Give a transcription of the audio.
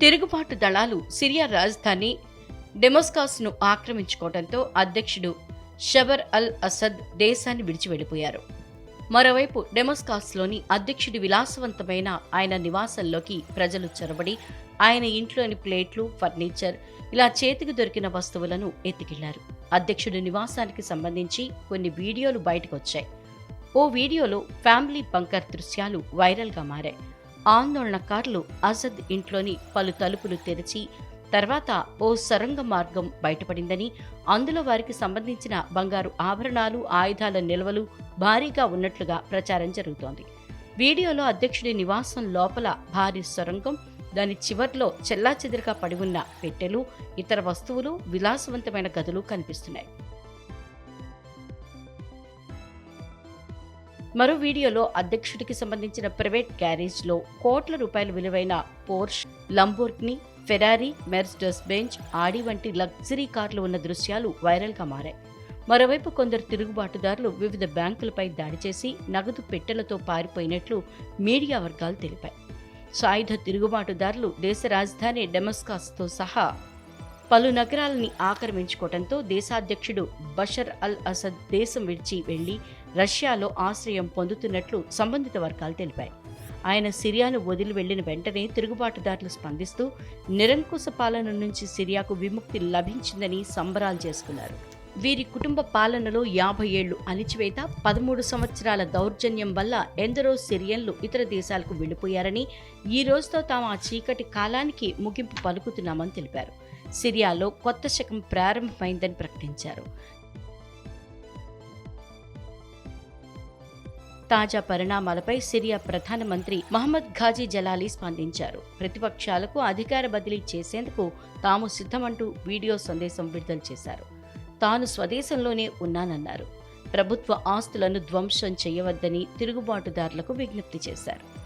తిరుగుబాటు దళాలు సిరియా రాజధాని డెమోస్కాస్ను ఆక్రమించుకోవడంతో అధ్యక్షుడు షబర్ అల్ అసద్ దేశాన్ని విడిచి వెళ్ళిపోయారు. మరోవైపు డెమోస్కాస్లోని అధ్యక్షుడి విలాసవంతమైన ఆయన నివాసంలోకి ప్రజలు చొరబడి ఆయన ఇంట్లోని ప్లేట్లు ఫర్నిచర్ ఇలా చేతికి దొరికిన వస్తువులను ఎత్తికెళ్ళారు. అధ్యక్షుడి నివాసానికి సంబంధించి కొన్ని వీడియోలు బయటకొచ్చాయి ఓ వీడియోలో ఫ్యామిలీ బంకర్ దృశ్యాలు వైరల్గా మారాయి. ఆందోళనకారులు అసద్ ఇంట్లోని పలు తలుపులు తెరిచి తర్వాత ఓ సొరంగ మార్గం బయటపడిందని అందులో వారికి సంబంధించిన బంగారు ఆభరణాలు ఆయుధాల నిల్వలు భారీగా ఉన్నట్లుగా ప్రచారం జరుగుతోంది. వీడియోలో అధ్యక్షుడి నివాసం లోపల భారీ సొరంగం దాని చివర్లో చెల్లాచెదురుగా పడి ఉన్న పెట్టెలు ఇతర వస్తువులు విలాసవంతమైన గదులు కనిపిస్తున్నాయి. మరో వీడియోలో అధ్యక్షుడికి సంబంధించిన ప్రైవేట్ గ్యారేజ్లో కోట్ల రూపాయల విలువైన Porsche Lamborghini Ferrari Mercedes Benz Audi వంటి లగ్జరీ కార్లు ఉన్న దృశ్యాలు వైరల్గా మారాయి. మరోవైపు కొందరు తిరుగుబాటుదారులు వివిధ బ్యాంకులపై దాడి చేసి నగదు పెట్టెలతో పారిపోయినట్లు మీడియా వర్గాలు తెలిపాయి. సాయుధ తిరుగుబాటుదారులు దేశ రాజధాని డెమస్కాస్తో సహా పలు నగరాలని ఆక్రమించుకోవడంతో దేశాధ్యక్షుడు బషర్ అల్ అసద్ దేశం విడిచి వెళ్ళి రష్యాలో ఆశ్రయం పొందుతున్నట్లు సంబంధిత వర్గాలు తెలిపాయి. ఆయన సిరియాను వదిలి వెళ్ళిన వెంటనే తిరుగుబాటుదారులు స్పందిస్తూ నిరంకుశ పాలన నుంచి సిరియాకు విముక్తి లభించిందని సంబరాలు చేసుకున్నారు. వీరి కుటుంబ పాలనలో యాభై ఏళ్ళు అణిచివేత పదమూడు సంవత్సరాల దౌర్జన్యం వల్ల ఎందరో సిరియన్లు ఇతర దేశాలకు వెళ్ళిపోయారని ఈ రోజుతో తాము ఆ చీకటి కాలానికి ముగింపు పలుకుతున్నామని తెలిపారు. సిరియాలో కొత్త శకం ప్రారంభమైందని ప్రకటించారు. తాజా పరిణామాలపై సిరియా ప్రధానమంత్రి మహమ్మద్ ఘాజీ జలాలీ స్పందించారు. ప్రతిపక్షాలకు అధికార బదిలీ చేసేందుకు తాము సిద్ధమంటూ వీడియో సందేశం విడుదల చేశారు. తాను స్వదేశంలోనే ఉన్నానన్నారు. ప్రభుత్వ ఆస్తులను ధ్వంసం చేయవద్దని తిరుగుబాటుదారులకు విజ్ఞప్తి చేశారు.